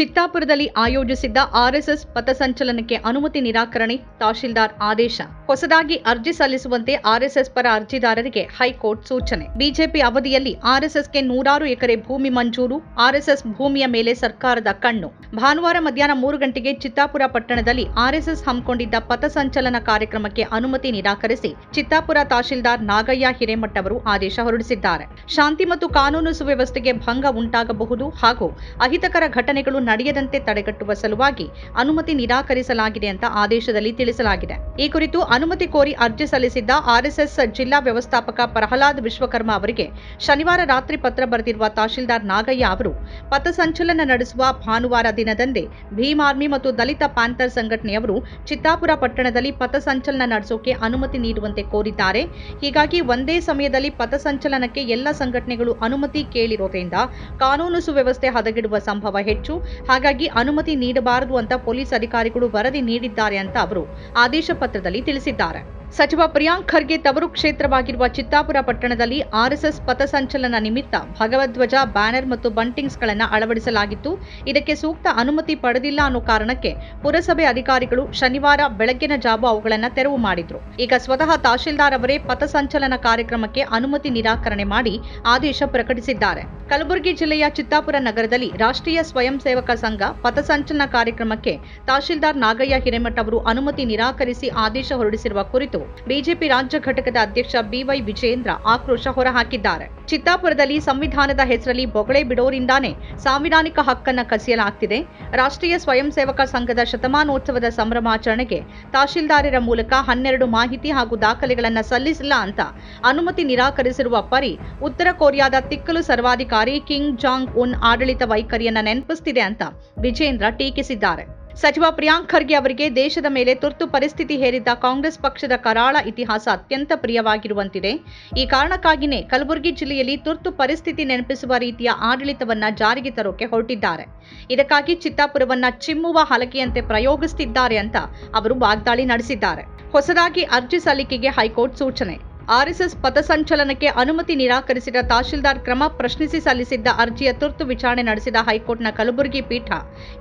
ಚಿತ್ತಾಪುರದಲ್ಲಿ ಆಯೋಜಿಸಿದ್ದ ಆರ್ಎಸ್ಎಸ್ ಪಥಸಂಚಲನಕ್ಕೆ ಅನುಮತಿ ನಿರಾಕರಣೆ ತಹಶೀಲ್ದಾರ್ ಆದೇಶ. ಹೊಸದಾಗಿ ಅರ್ಜಿ ಸಲ್ಲಿಸುವಂತೆ ಆರ್ಎಸ್ಎಸ್ ಪರ ಅರ್ಜಿದಾರರಿಗೆ ಹೈಕೋರ್ಟ್ ಸೂಚನೆ. ಬಿಜೆಪಿ ಅವಧಿಯಲ್ಲಿ ಆರ್ಎಸ್ಎಸ್ಗೆ ನೂರಾರು ಎಕರೆ ಭೂಮಿ ಮಂಜೂರು, ಆರ್ಎಸ್ಎಸ್ ಭೂಮಿಯ ಮೇಲೆ ಸರ್ಕಾರದ ಕಣ್ಣು. ಭಾನುವಾರ ಮಧ್ಯಾಹ್ನ ಮೂರು ಗಂಟೆಗೆ ಚಿತ್ತಾಪುರ ಪಟ್ಟಣದಲ್ಲಿ ಆರ್ಎಸ್ಎಸ್ ಹಮ್ಮಿಕೊಂಡಿದ್ದ ಪಥಸಂಚಲನ ಕಾರ್ಯಕ್ರಮಕ್ಕೆ ಅನುಮತಿ ನಿರಾಕರಿಸಿ ಚಿತ್ತಾಪುರ ತಹಶೀಲ್ದಾರ್ ನಾಗಯ್ಯ ಹಿರೇಮಠ ಅವರು ಆದೇಶ ಹೊರಡಿಸಿದ್ದಾರೆ. ಶಾಂತಿ ಮತ್ತು ಕಾನೂನು ಸುವ್ಯವಸ್ಥೆಗೆ ಭಂಗ ಉಂಟಾಗಬಹುದು ಹಾಗೂ ಅಹಿತಕರ ಘಟನೆಗಳು ನಡೆಯದಂತೆ ತಡೆಗಟ್ಟುವ ಸಲುವಾಗಿ ಅನುಮತಿ ನಿರಾಕರಿಸಲಾಗಿದೆ ಅಂತ ಆದೇಶದಲ್ಲಿ ತಿಳಿಸಲಾಗಿದೆ. ಈ ಕುರಿತು ಅನುಮತಿ ಕೋರಿ ಅರ್ಜಿ ಸಲ್ಲಿಸಿದ್ದ ಆರ್ಎಸ್ಎಸ್ ಜಿಲ್ಲಾ ವ್ಯವಸ್ಥಾಪಕ ಪ್ರಹ್ಲಾದ್ ವಿಶ್ವಕರ್ಮ ಅವರಿಗೆ ಶನಿವಾರ ರಾತ್ರಿ ಪತ್ರ ಬರೆದಿರುವ ತಹಶೀಲ್ದಾರ್ ನಾಗಯ್ಯ ಅವರು ಪಥಸಂಚಲನ ನಡೆಸುವ ಭಾನುವಾರ ದಿನದಂದೇ ಭೀಮ್ ಆರ್ಮಿ ಮತ್ತು ದಲಿತ ಪ್ಯಾಂಥರ್ ಸಂಘಟನೆಯವರು ಚಿತ್ತಾಪುರ ಪಟ್ಟಣದಲ್ಲಿ ಪಥಸಂಚಲನ ನಡೆಸೋಕೆ ಅನುಮತಿ ನೀಡುವಂತೆ ಕೋರಿದ್ದಾರೆ. ಹೀಗಾಗಿ ಒಂದೇ ಸಮಯದಲ್ಲಿ ಪಥಸಂಚಲನಕ್ಕೆ ಎಲ್ಲ ಸಂಘಟನೆಗಳು ಅನುಮತಿ ಕೇಳಿರೋದ್ರಿಂದ ಕಾನೂನು ಸುವ್ಯವಸ್ಥೆ ಹದಗೆಡುವ ಸಂಭವ ಹೆಚ್ಚು. ಹಾಗಾಗಿ ಅನುಮತಿ ನೀಡಬಾರದು ಅಂತ ಪೊಲೀಸ್ ಅಧಿಕಾರಿಗಳು ವರದಿ ನೀಡಿದ್ದಾರೆ ಅಂತ ಅವರು ಆದೇಶ ಪತ್ರದಲ್ಲಿ ತಿಳಿಸಿದ್ದಾರೆ. ಸಚಿವ ಪ್ರಿಯಾಂಕ್ ಖರ್ಗೆ ತವರು ಕ್ಷೇತ್ರವಾಗಿರುವ ಚಿತ್ತಾಪುರ ಪಟ್ಟಣದಲ್ಲಿ ಆರ್ಎಸ್ಎಸ್ ಪಥಸಂಚಲನ ನಿಮಿತ್ತ ಭಗವಧ್ವಜ ಬ್ಯಾನರ್ ಮತ್ತು ಬಂಟಿಂಗ್ಸ್ಗಳನ್ನು ಅಳವಡಿಸಲಾಗಿತ್ತು. ಇದಕ್ಕೆ ಸೂಕ್ತ ಅನುಮತಿ ಪಡೆದಿಲ್ಲ ಅನ್ನೋ ಕಾರಣಕ್ಕೆ ಪುರಸಭೆ ಅಧಿಕಾರಿಗಳು ಶನಿವಾರ ಬೆಳಗ್ಗಿನ ಜಾವ ಅವುಗಳನ್ನು ತೆರವು ಮಾಡಿದ್ರು. ಈಗ ಸ್ವತಃ ತಹಶೀಲ್ದಾರ್ ಅವರೇ ಪಥಸಂಚಲನ ಕಾರ್ಯಕ್ರಮಕ್ಕೆ ಅನುಮತಿ ನಿರಾಕರಣೆ ಮಾಡಿ ಆದೇಶ ಪ್ರಕಟಿಸಿದ್ದಾರೆ. ಕಲಬುರಗಿ ಜಿಲ್ಲೆಯ ಚಿತ್ತಾಪುರ ನಗರದಲ್ಲಿ ರಾಷ್ಟ್ರೀಯ ಸ್ವಯಂ ಸೇವಕ ಸಂಘ ಪಥಸಂಚಲನ ಕಾರ್ಯಕ್ರಮಕ್ಕೆ ತಹಶೀಲ್ದಾರ್ ನಾಗಯ್ಯ ಹಿರೇಮಠ ಅವರು ಅನುಮತಿ ನಿರಾಕರಿಸಿ ಆದೇಶ ಹೊರಡಿಸಿರುವ ಕುರಿತು ಬಿಜೆಪಿ ರಾಜ್ಯ ಘಟಕದ ಅಧ್ಯಕ್ಷ ಬಿವೈ ವಿಜೇಂದ್ರ ಆಕ್ರೋಶ ಹೊರಹಾಕಿದ್ದಾರೆ. ಚಿತ್ತಾಪುರದಲ್ಲಿ ಸಂವಿಧಾನದ ಹೆಸರಲ್ಲಿ ಬೊಗಳೆ ಬಿಡೋರಿಂದಾನೇ ಸಾಂವಿಧಾನಿಕ ಹಕ್ಕನ್ನ ಕಸಿಯಲಾಗ್ತಿದೆ. ರಾಷ್ಟ್ರೀಯ ಸ್ವಯಂ ಸೇವಕ ಸಂಘದ ಶತಮಾನೋತ್ಸವದ ಸಂಭ್ರಮಾಚರಣೆಗೆ ತಹಶೀಲ್ದಾರರ ಮೂಲಕ ಹನ್ನೆರಡು ಮಾಹಿತಿ ಹಾಗೂ ದಾಖಲೆಗಳನ್ನು ಸಲ್ಲಿಸಿಲ್ಲ ಅಂತ ಅನುಮತಿ ನಿರಾಕರಿಸಿರುವ ಪರಿ ಉತ್ತರ ಕೊರಿಯಾದ ತಿಕ್ಕಲು ಸರ್ವಾಧಿಕಾರಿ ಕಿಂಗ್ ಜಾಂಗ್ ಉನ್ ಆಡಳಿತ ವೈಖರಿಯನ್ನ ನೆನಪಿಸ್ತಿದೆ ಅಂತ ವಿಜೇಂದ್ರ ಟೀಕಿಸಿದ್ದಾರೆ. ಸಚಿವ ಪ್ರಿಯಾಂಕ್ ಖರ್ಗೆ ಅವರಿಗೆ ದೇಶದ ಮೇಲೆ ತುರ್ತು ಪರಿಸ್ಥಿತಿ ಹೇರಿದ್ದ ಕಾಂಗ್ರೆಸ್ ಪಕ್ಷದ ಕರಾಳ ಇತಿಹಾಸ ಅತ್ಯಂತ ಪ್ರಿಯವಾಗಿರುವಂತಿದೆ. ಈ ಕಾರಣಕ್ಕಾಗಿಯೇ ಕಲಬುರಗಿ ಜಿಲ್ಲೆಯಲ್ಲಿ ತುರ್ತು ಪರಿಸ್ಥಿತಿ ನೆನಪಿಸುವ ರೀತಿಯ ಆಡಳಿತವನ್ನ ಜಾರಿಗೆ ತರೋಕೆ ಹೊರಟಿದ್ದಾರೆ. ಇದಕ್ಕಾಗಿ ಚಿತ್ತಾಪುರವನ್ನ ಚಿಮ್ಮುವ ಹಲಕೆಯಂತೆ ಪ್ರಯೋಗಿಸುತ್ತಿದ್ದಾರೆ ಅಂತ ಅವರು ವಾಗ್ದಾಳಿ ನಡೆಸಿದ್ದಾರೆ. ಹೊಸದಾಗಿ ಅರ್ಜಿ ಸಲ್ಲಿಕೆಗೆ ಹೈಕೋರ್ಟ್ ಸೂಚನೆ. ಆರ್ಎಸ್ಎಸ್ ಪಥಸಂಚಲನಕ್ಕೆ ಅನುಮತಿ ನಿರಾಕರಿಸಿದ ತಹಶೀಲ್ದಾರ್ ಕ್ರಮ ಪ್ರಶ್ನಿಸಿ ಸಲ್ಲಿಸಿದ್ದ ಅರ್ಜಿಯ ತುರ್ತು ವಿಚಾರಣೆ ನಡೆಸಿದ ಹೈಕೋರ್ಟ್ನ ಕಲಬುರಗಿ ಪೀಠ,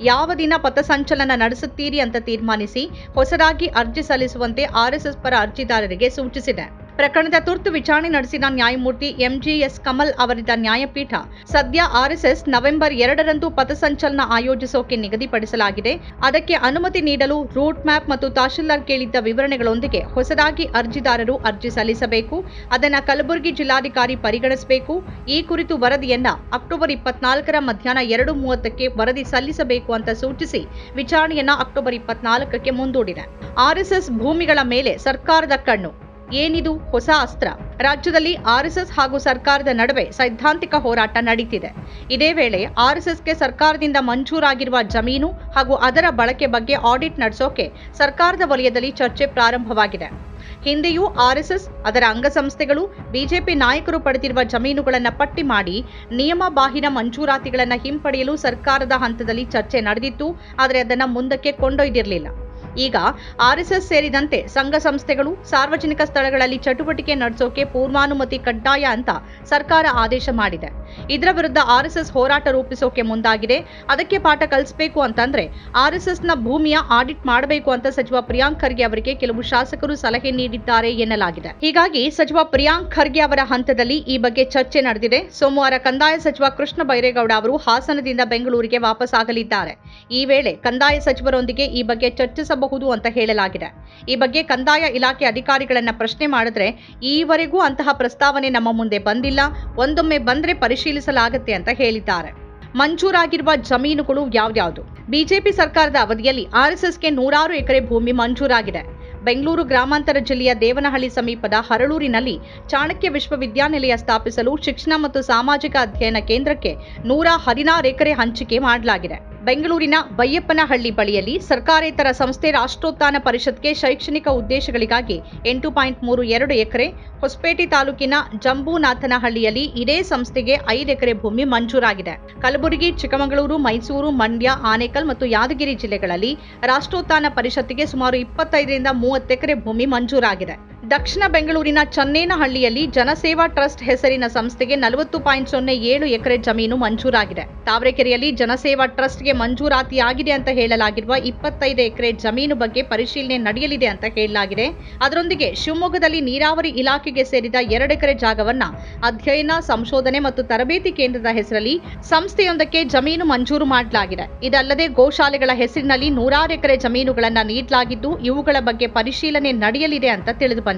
ಯಾವ ದಿನ ಪಥಸಂಚಲನ ನಡೆಸುತ್ತೀರಿ ಅಂತ ತೀರ್ಮಾನಿಸಿ ಹೊಸದಾಗಿ ಅರ್ಜಿ ಸಲ್ಲಿಸುವಂತೆ ಆರ್ಎಸ್ಎಸ್ ಪರ ಅರ್ಜಿದಾರರಿಗೆ ಸೂಚಿಸಿದೆ. ಪ್ರಕರಣದ ತುರ್ತು ವಿಚಾರಣೆ ನಡೆಸಿದ ನ್ಯಾಯಮೂರ್ತಿ ಎಂಜಿಎಸ್ ಕಮಲ್ ಅವರಿದ್ದ ನ್ಯಾಯಪೀಠ, ಸದ್ಯ ಆರ್ಎಸ್ಎಸ್ ನವೆಂಬರ್ ಎರಡರಂದು ಪಥಸಂಚಲನ ಆಯೋಜಿಸೋಕೆ ನಿಗದಿಪಡಿಸಲಾಗಿದೆ. ಅದಕ್ಕೆ ಅನುಮತಿ ನೀಡಲು ರೂಟ್ ಮ್ಯಾಪ್ ಮತ್ತು ತಹಶೀಲ್ದಾರ್ ಕೇಳಿದ್ದ ವಿವರಣೆಗಳೊಂದಿಗೆ ಹೊಸದಾಗಿ ಅರ್ಜಿದಾರರು ಅರ್ಜಿ ಸಲ್ಲಿಸಬೇಕು. ಅದನ್ನ ಕಲಬುರಗಿ ಜಿಲ್ಲಾಧಿಕಾರಿ ಪರಿಗಣಿಸಬೇಕು. ಈ ಕುರಿತು ವರದಿಯನ್ನ ಅಕ್ಟೋಬರ್ ಇಪ್ಪತ್ನಾಲ್ಕರ ಮಧ್ಯಾಹ್ನ ಎರಡು ಮೂವತ್ತಕ್ಕೆ ವರದಿ ಸಲ್ಲಿಸಬೇಕು ಅಂತ ಸೂಚಿಸಿ ವಿಚಾರಣೆಯನ್ನ ಅಕ್ಟೋಬರ್ ಇಪ್ಪತ್ನಾಲ್ಕಕ್ಕೆ ಮುಂದೂಡಿದೆ. ಆರ್ಎಸ್ಎಸ್ ಭೂಮಿಗಳ ಮೇಲೆ ಸರ್ಕಾರದ ಕಣ್ಣು. ಏನಿದು ಹೊಸ ಅಸ್ತ್ರ? ರಾಜ್ಯದಲ್ಲಿ ಆರ್ಎಸ್ಎಸ್ ಹಾಗೂ ಸರ್ಕಾರದ ನಡುವೆ ಸೈದ್ಧಾಂತಿಕ ಹೋರಾಟ ನಡೀತಿದೆ. ಇದೇ ವೇಳೆ ಆರ್ಎಸ್ಎಸ್ಗೆ ಸರ್ಕಾರದಿಂದ ಮಂಜೂರಾಗಿರುವ ಜಮೀನು ಹಾಗೂ ಅದರ ಬಳಕೆ ಬಗ್ಗೆ ಆಡಿಟ್ ನಡೆಸೋಕೆ ಸರ್ಕಾರದ ವಲಯದಲ್ಲಿ ಚರ್ಚೆ ಪ್ರಾರಂಭವಾಗಿದೆ. ಹಿಂದೆಯೂ ಆರ್ಎಸ್ಎಸ್ ಅದರ ಅಂಗಸಂಸ್ಥೆಗಳು, ಬಿಜೆಪಿ ನಾಯಕರು ಪಡೆದಿರುವ ಜಮೀನುಗಳನ್ನು ಪಟ್ಟಿ ಮಾಡಿ ನಿಯಮ ಬಾಹಿರ ಮಂಜೂರಾತಿಗಳನ್ನು ಹಿಂಪಡೆಯಲು ಸರ್ಕಾರದ ಹಂತದಲ್ಲಿ ಚರ್ಚೆ ನಡೆದಿತ್ತು. ಆದರೆ ಅದನ್ನು ಮುಂದಕ್ಕೆ ಕೊಂಡೊಯ್ದಿರಲಿಲ್ಲ. ಈಗ ಆರ್ಎಸ್ಎಸ್ ಸೇರಿದಂತೆ ಸಂಘ ಸಂಸ್ಥೆಗಳು ಸಾರ್ವಜನಿಕ ಸ್ಥಳಗಳಲ್ಲಿ ಚಟುವಟಿಕೆ ನಡೆಸೋಕೆ ಪೂರ್ವಾನುಮತಿ ಕಡ್ಡಾಯ ಅಂತ ಸರ್ಕಾರ ಆದೇಶ ಮಾಡಿದೆ. ಇದರ ವಿರುದ್ಧ ಆರ್ಎಸ್ಎಸ್ ಹೋರಾಟ ರೂಪಿಸೋಕೆ ಮುಂದಾಗಿದೆ. ಅದಕ್ಕೆ ಪಾಠ ಕಲಿಸಬೇಕು ಅಂತಂದ್ರೆ ಆರ್ಎಸ್ಎಸ್ನ ಭೂಮಿಯ ಆಡಿಟ್ ಮಾಡಬೇಕು ಅಂತ ಸಚಿವ ಪ್ರಿಯಾಂಕ್ ಖರ್ಗೆ ಅವರಿಗೆ ಕೆಲವು ಶಾಸಕರು ಸಲಹೆ ನೀಡಿದ್ದಾರೆ ಎನ್ನಲಾಗಿದೆ. ಹೀಗಾಗಿ ಸಚಿವ ಪ್ರಿಯಾಂಕ್ ಖರ್ಗೆ ಅವರ ಹಂತದಲ್ಲಿ ಈ ಬಗ್ಗೆ ಚರ್ಚೆ ನಡೆದಿದೆ. ಸೋಮವಾರ ಕಂದಾಯ ಸಚಿವ ಕೃಷ್ಣ ಬೈರೇಗೌಡ ಅವರು ಹಾಸನದಿಂದ ಬೆಂಗಳೂರಿಗೆ ವಾಪಸ್ ಆಗಲಿದ್ದಾರೆ ಈ ವೇಳೆ ಕಂದಾಯ ಸಚಿವರೊಂದಿಗೆ ಈ ಬಗ್ಗೆ ಚರ್ಚಿಸಬಹುದು ಅಂತ ಹೇಳಲಾಗಿದೆ. ಈ ಬಗ್ಗೆ ಕಂದಾಯ ಇಲಾಖೆ ಅಧಿಕಾರಿಗಳನ್ನು ಪ್ರಶ್ನೆ ಮಾಡಿದ್ರೆ, ಈವರೆಗೂ ಅಂತಹ ಪ್ರಸ್ತಾವನೆ ನಮ್ಮ ಮುಂದೆ ಬಂದಿಲ್ಲ, ಒಂದೊಮ್ಮೆ ಬಂದ್ರೆ ಪರಿಶೀಲಿಸಲಾಗುತ್ತೆ ಅಂತ ಹೇಳಿದ್ದಾರೆ. ಮಂಜೂರಾಗಿರುವ ಜಮೀನುಗಳು ಯಾವ್ಯಾವುದು? ಬಿಜೆಪಿ ಸರ್ಕಾರದ ಅವಧಿಯಲ್ಲಿ ಆರ್ಎಸ್ಎಸ್ಗೆ ನೂರಾರು ಎಕರೆ ಭೂಮಿ ಮಂಜೂರಾಗಿದೆ. ಬೆಂಗಳೂರು ಗ್ರಾಮಾಂತರ ಜಿಲ್ಲೆಯ ದೇವನಹಳ್ಳಿ ಸಮೀಪದ ಹರಳೂರಿನಲ್ಲಿ ಚಾಣಕ್ಯ ವಿಶ್ವವಿದ್ಯಾನಿಲಯ ಸ್ಥಾಪಿಸಲು ಶಿಕ್ಷಣ ಮತ್ತು ಸಾಮಾಜಿಕ ಅಧ್ಯಯನ ಕೇಂದ್ರಕ್ಕೆ ನೂರ ಹದಿನಾರು ಎಕರೆ ಹಂಚಿಕೆ ಮಾಡಲಾಗಿದೆ. ಬೆಂಗಳೂರಿನ ಬೈಯಪ್ಪನಹಳ್ಳಿ ಬಳಿಯಲ್ಲಿ ಸರ್ಕಾರೇತರ ಸಂಸ್ಥೆ ರಾಷ್ಟ್ರೋತ್ಥಾನ ಪರಿಷತ್ಗೆ ಶೈಕ್ಷಣಿಕ ಉದ್ದೇಶಗಳಿಗಾಗಿ ಎಂಟು ಪಾಯಿಂಟ್ ಮೂರು ಎರಡು ಎಕರೆ ಹೊಸಪೇಟೆ ತಾಲೂಕಿನ ಜಂಬೂನಾಥನಹಳ್ಳಿಯಲ್ಲಿ ಇದೇ ಸಂಸ್ಥೆಗೆ ಐದು ಎಕರೆ ಭೂಮಿ ಮಂಜೂರಾಗಿದೆ. ಕಲಬುರಗಿ, ಚಿಕ್ಕಮಗಳೂರು, ಮೈಸೂರು, ಮಂಡ್ಯ, ಆನೇಕಲ್ ಮತ್ತು ಯಾದಗಿರಿ ಜಿಲ್ಲೆಗಳಲ್ಲಿ ರಾಷ್ಟ್ರೋತ್ಥಾನ ಪರಿಷತ್ತಿಗೆ ಸುಮಾರು ಇಪ್ಪತ್ತೈದರಿಂದ ಮೂವತ್ತು ಎಕರೆ ಭೂಮಿ ಮಂಜೂರಾಗಿದೆ. ದಕ್ಷಿಣ ಬೆಂಗಳೂರಿನ ಚನ್ನೇನಹಳ್ಳಿಯಲ್ಲಿ ಜನಸೇವಾ ಟ್ರಸ್ಟ್ ಹೆಸರಿನ ಸಂಸ್ಥೆಗೆ ನಲವತ್ತು ಪಾಯಿಂಟ್ ಸೊನ್ನೆ ಏಳು ಎಕರೆ ಜಮೀನು ಮಂಜೂರಾಗಿದೆ. ತಾವರೆಕೆರೆಯಲ್ಲಿ ಜನಸೇವಾ ಟ್ರಸ್ಟ್ಗೆ ಮಂಜೂರಾತಿಯಾಗಿದೆ ಅಂತ ಹೇಳಲಾಗಿರುವ ಇಪ್ಪತ್ತೈದು ಎಕರೆ ಜಮೀನು ಬಗ್ಗೆ ಪರಿಶೀಲನೆ ನಡೆಯಲಿದೆ ಅಂತ ಹೇಳಲಾಗಿದೆ. ಅದರೊಂದಿಗೆ ಶಿವಮೊಗ್ಗದಲ್ಲಿ ನೀರಾವರಿ ಇಲಾಖೆಗೆ ಸೇರಿದ ಎರಡು ಎಕರೆ ಜಾಗವನ್ನ ಅಧ್ಯಯನ, ಸಂಶೋಧನೆ ಮತ್ತು ತರಬೇತಿ ಕೇಂದ್ರದ ಹೆಸರಲ್ಲಿ ಸಂಸ್ಥೆಯೊಂದಕ್ಕೆ ಜಮೀನು ಮಂಜೂರು ಮಾಡಲಾಗಿದೆ. ಇದಲ್ಲದೆ ಗೋಶಾಲೆಗಳ ಹೆಸರಿನಲ್ಲಿ ನೂರಾರು ಎಕರೆ ಜಮೀನುಗಳನ್ನು ನೀಡಲಾಗಿದ್ದು ಇವುಗಳ ಬಗ್ಗೆ ಪರಿಶೀಲನೆ ನಡೆಯಲಿದೆ ಅಂತ ತಿಳಿದು ಬಂದಿದೆ